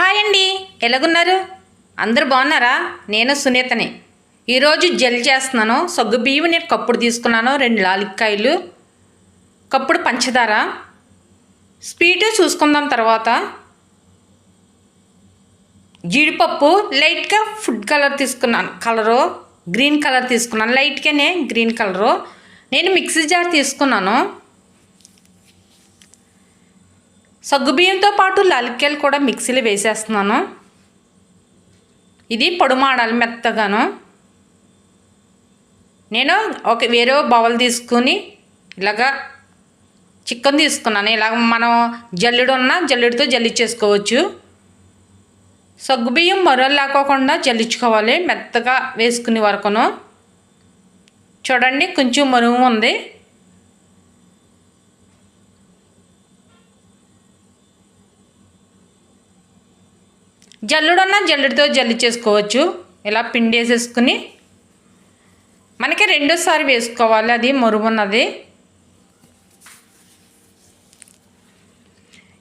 Hi అండి. ఎలాగున్నారు? అందరు బాగున్నారా? నేను సునీతని. ఈరోజు జెల్ చేస్తున్నాను. సగ్గు బియ్యం నేను కప్పుడు తీసుకున్నాను. రెండు లాలిక్కాయలు. కప్పుడు పంచదార. స్వీట్ చూసుకుందాం తర్వాత. జీడిపప్పు. లైట్గా ఫుడ్ కలర్ తీసుకున్నాను. కలరు. గ్రీన్ కలర్ తీసుకున్నాను. లైట్గానే గ్రీన్ కలరు. నేను మిక్సీ జార్ తీసుకున్నాను. సగ్గుబియ్యంతో పాటు లాలిక్కాయలు కూడా మిక్సీలో వేసేస్తున్నాను. ఇది పొడుమాడాలి మెత్తగాను. నేను ఒక వేరే బౌల్ తీసుకుని ఇలాగా చికెన్ తీసుకున్నాను. ఇలాగ మనం జల్లెడు ఉన్న జల్లెడితో జల్లిచ్చేసుకోవచ్చు. సగ్గుబియ్యం మరో లేకోకుండా జల్లించుకోవాలి మెత్తగా వేసుకునే వరకును. చూడండి కొంచెం మరుగు ఉంది. జల్లుడన్నా జల్లుడితో జల్లి చేసుకోవచ్చు. ఇలా పిండి వేసేసుకుని మనకి రెండోసారి వేసుకోవాలి. అది మరుగున్నది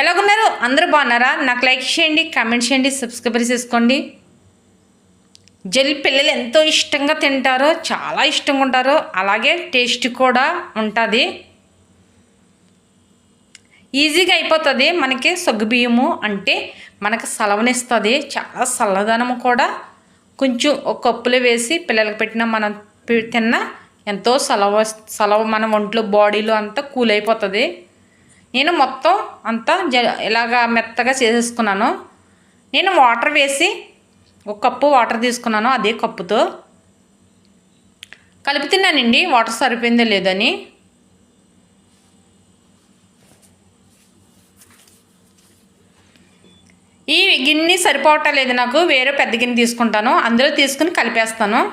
ఎలాగున్నారు? అందరూ బాగున్నారా? నాకు లైక్ చేయండి కామెంట్ చేయండి సబ్స్క్రైబర్ చేసుకోండి. జెల్ పిల్లలు ఎంతో ఇష్టంగా తింటారో చాలా ఇష్టంగా ఉంటారో అలాగే టేస్ట్ కూడా ఉంటుంది. ఈజీగా అయిపోతుంది. మనకి సగ్గుబియ్యము అంటే మనకి సలవనిస్తుంది. చాలా చల్లదనం కూడా. కొంచెం ఒక కప్పులో వేసి పిల్లలకు పెట్టిన మనం తిన్నా తిన్న ఎంతో సలవ సలవ మన ఒంట్లో బాడీలో అంతా కూల్ అయిపోతుంది నేను మొత్తం అంతా జ ఇలాగా మెత్తగా చేసేసుకున్నాను. నేను వాటర్ వేసి ఒక కప్పు వాటర్ తీసుకున్నాను అదే కప్పుతో. కలుపుతున్నానండి వాటర్ సరిపోయిందో లేదని ఈ గిన్నె సరిపోవటం లేదు నాకు వేరే పెద్ద గిన్నె తీసుకుంటాను అందులో తీసుకుని కలిపేస్తాను.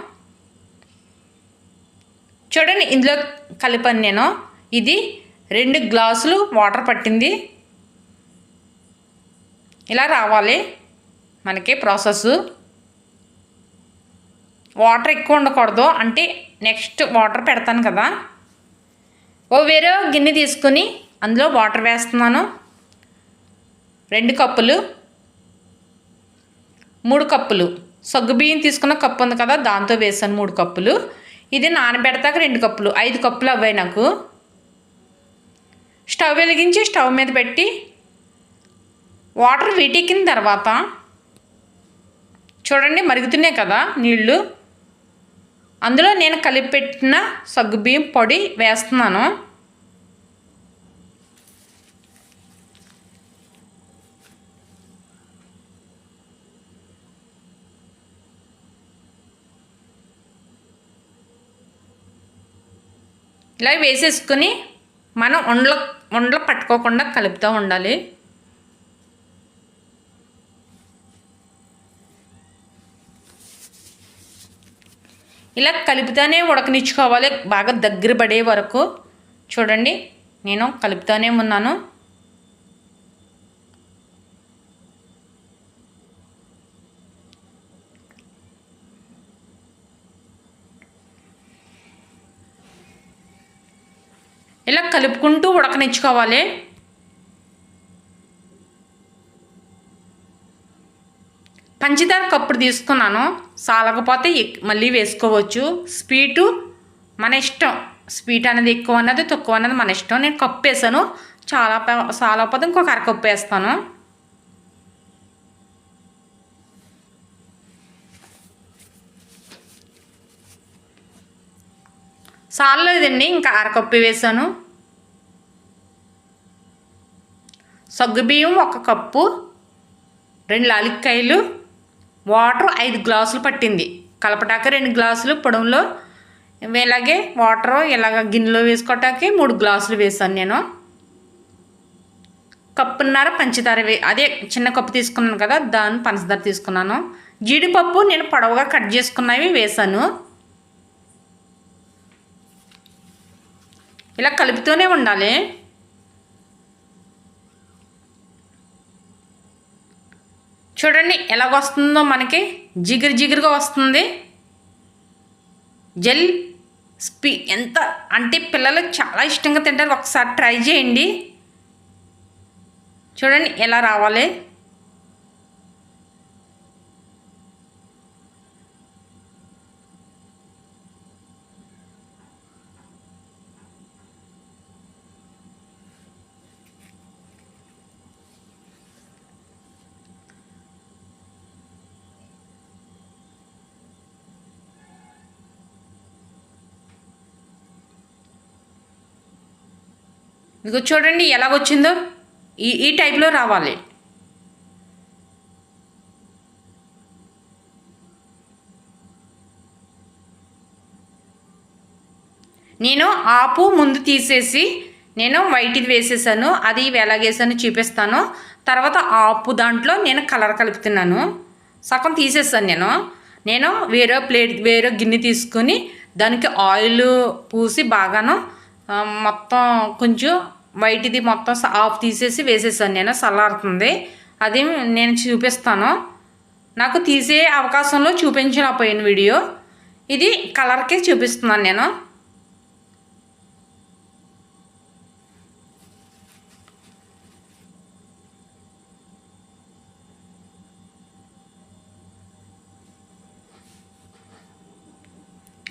చూడండి ఇందులో కలిపాను నేను. ఇది రెండు గ్లాసులు వాటర్ పట్టింది. ఇలా రావాలి మనకి ప్రాసెస్ వాటర్ ఎక్కువ ఉండకూడదు అంటే నెక్స్ట్ వాటర్ పెడతాను కదా. ఓ వేరే గిన్నె తీసుకుని అందులో వాటర్ వేస్తున్నాను. రెండు కప్పులు. మూడు కప్పులు. సగ్గుబియ్యం తీసుకున్న కప్పు ఉంది కదా దాంతో వేసాను మూడు కప్పులు. ఇది నానబెడతాక రెండు కప్పులు. ఐదు కప్పులు అవ్వాయి నాకు. స్టవ్ వెలిగించి స్టవ్ మీద పెట్టి వాటర్ వీటెక్కిన తర్వాత చూడండి మరుగుతున్నాయి కదా నీళ్ళు అందులో నేను కలిపి పెట్టిన సగ్గుబియ్యం పొడి వేస్తున్నాను. ఇలా వేసేసుకుని మనం ఉండల ఉండలు పట్టుకోకుండా కలుపుతూ ఉండాలి. ఇలా కలుపుతానే ఉడకనిచ్చుకోవాలి. బాగా దగ్గర పడే వరకు. చూడండి నేను కలుపుతానే ఉన్నాను. ఇలా కలుపుకుంటూ ఉడకనిచ్చుకోవాలి? పంచదార కప్పుడు తీసుకున్నాను. సాలకపోతే మళ్ళీ వేసుకోవచ్చు. స్వీటు మన ఇష్టం. స్వీట్ అనేది ఎక్కువ అన్నది తక్కువ అన్నది మన ఇష్టం. నేను కప్పు వేసాను చాలా సాలకపోతే ఇంకొక అరకప్పు వేస్తాను. సాలలేదండి ఇంకా అరకప్పు వేసాను సగ్గుబియ్యం ఒక కప్పు రెండు లాలిక్కాయలు వాటర్ ఐదు గ్లాసులు పట్టింది. కలపటాక రెండు గ్లాసులు పొడంలో ఇలాగే వాటర్ ఇలాగ గిన్నెలో వేసుకోవటానికి మూడు గ్లాసులు వేసాను నేను. కప్పున్నర పంచదార వే అదే చిన్న కప్పు తీసుకున్నాను కదా దాన్ని పంచదార తీసుకున్నాను. జీడిపప్పు నేను పొడవుగా కట్ చేసుకున్నవి వేసాను ఇలా కలుపుతూనే ఉండాలి. చూడండి ఎలాగొస్తుందో మనకి. జిగురు జిగురుగా వస్తుంది. జెల్ స్పీ ఎంత అంటే పిల్లలు చాలా ఇష్టంగా తింటారు. ఒకసారి ట్రై చేయండి. చూడండి ఎలా రావాలి. మీకు చూడండి ఎలాగొచ్చిందో. ఈ ఈ టైప్లో రావాలి. నేను ఆపు ముందు తీసేసి నేను వైట్ది వేసేసాను అది ఎలాగేసాను చూపిస్తాను. తర్వాత ఆపు దాంట్లో నేను కలర్ కలుపుతున్నాను. సగం తీసేసాను నేను. నేను వేరే ప్లేట్ వేరే గిన్నె తీసుకుని దానికి ఆయిల్ పూసి బాగాను మొత్తం కొంచెం వైట్ది మొత్తం ఆఫ్ తీసేసి వేసేసాను నేను చల్లారుతుంది అది నేను చూపిస్తాను. నాకు తీసే అవకాశంలో చూపించలేకపోయాను వీడియో. ఇది కలర్కే చూపిస్తున్నాను నేను.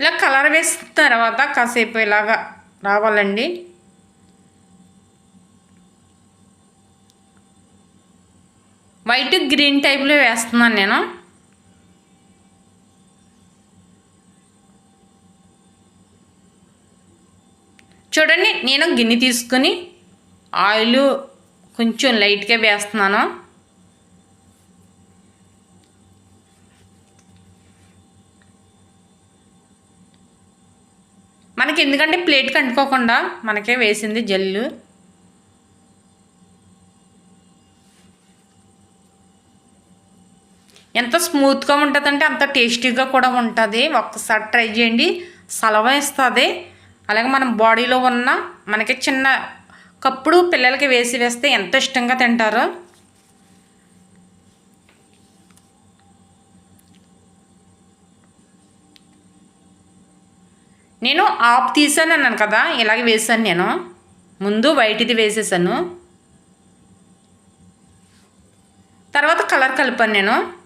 ఇలా కలర్ వేసిన తర్వాత కాసేపు ఇలాగా రావాలండి. వైట్ గ్రీన్ టైప్లో వేస్తున్నాను నేను. చూడండి నేను గిన్నె తీసుకుని ఆయిల్ కొంచెం లైట్గా వేస్తున్నాను. మనకి ఎందుకంటే ప్లేట్కి అంటుకోకుండా మనకే వేసింది జల్లు. ఎంత స్మూత్గా ఉంటుందంటే అంత టేస్టీగా కూడా ఉంటుంది. ఒక్కసారి ట్రై చేయండి. సలవ ఇస్తుంది అలాగే మన బాడీలో ఉన్న మనకి చిన్న కప్పుడు పిల్లలకి వేసి వేస్తే ఎంత ఇష్టంగా తింటారో. నేను ఆఫ్ తీసాను అన్నాను కదా ఇలాగే వేసాను నేను. ముందు వైట్ది వేసేసాను. తర్వాత కలర్ కలిపాను నేను.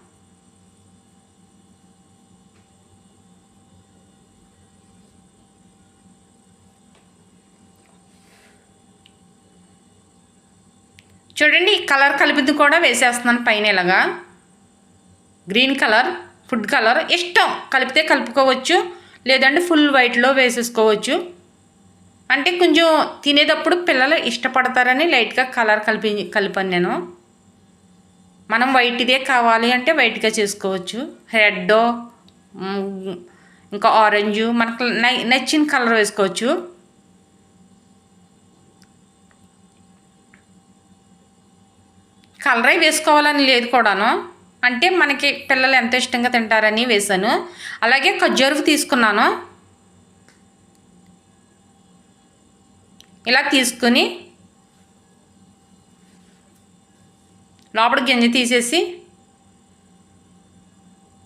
చూడండి కలర్ కలిపింది కూడా వేసేస్తున్నాను పైన ఇలాగా గ్రీన్ కలర్ ఫుడ్ కలర్ ఇష్టం. కలిపితే కలుపుకోవచ్చు లేదంటే ఫుల్ వైట్లో వేసేసుకోవచ్చు. అంటే కొంచెం తినేటప్పుడు పిల్లలు ఇష్టపడతారని లైట్గా కలర్ కలిపి కలిపాను నేను. మనం వైట్దే కావాలి అంటే వైట్గా చేసుకోవచ్చు. రెడ్ ఇంకా ఆరెంజ్ మనకు నై- నచ్చిన కలర్ వేసుకోవచ్చు. కలరై వేసుకోవాలని లేదు కూడాను. అంటే మనకి పిల్లలు ఎంత ఇష్టంగా తింటారని వేసాను అలాగే ఖర్జూరపు తీసుకున్నాను. ఇలా తీసుకుని లోపల గింజ తీసేసి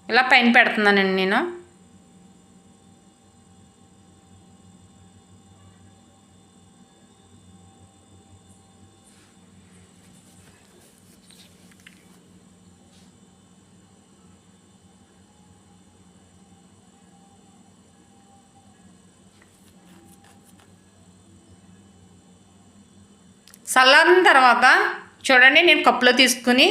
ఇలా పైన పెడుతున్నానండి నేను. చల్లారిన తర్వాత చూడండి నేను కప్పులో తీసుకుని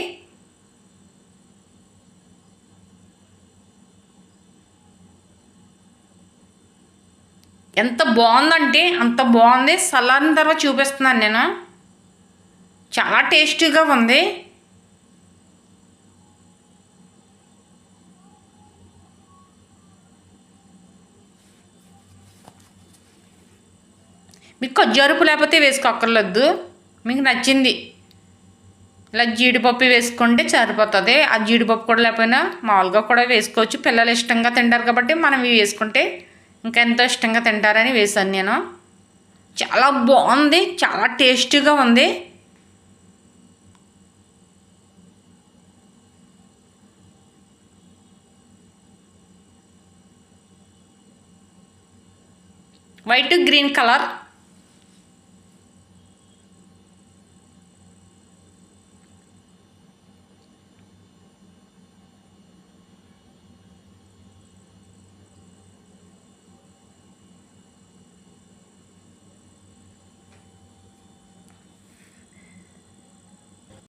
ఎంత బాగుందంటే అంత బాగుంది. చల్లారిన తర్వాత చూపిస్తున్నాను నేను. చాలా టేస్టీగా ఉంది. మీకు ఖర్జూరపు లేకపోతే వేసుకోక్కర్లేదు. మీకు నచ్చింది. ఇలా జీడిపప్పు వేసుకుంటే సరిపోతుంది. ఆ జీడిపప్పు కూడా లేకపోయినా మామూలుగా కూడా వేసుకోవచ్చు. పిల్లలు ఇష్టంగా తింటారు కాబట్టి మనం ఇవి వేసుకుంటే ఇంకా ఎంతో ఇష్టంగా తింటారని వేసాను నేను. చాలా బాగుంది. చాలా టేస్టీగా ఉంది. White green colour.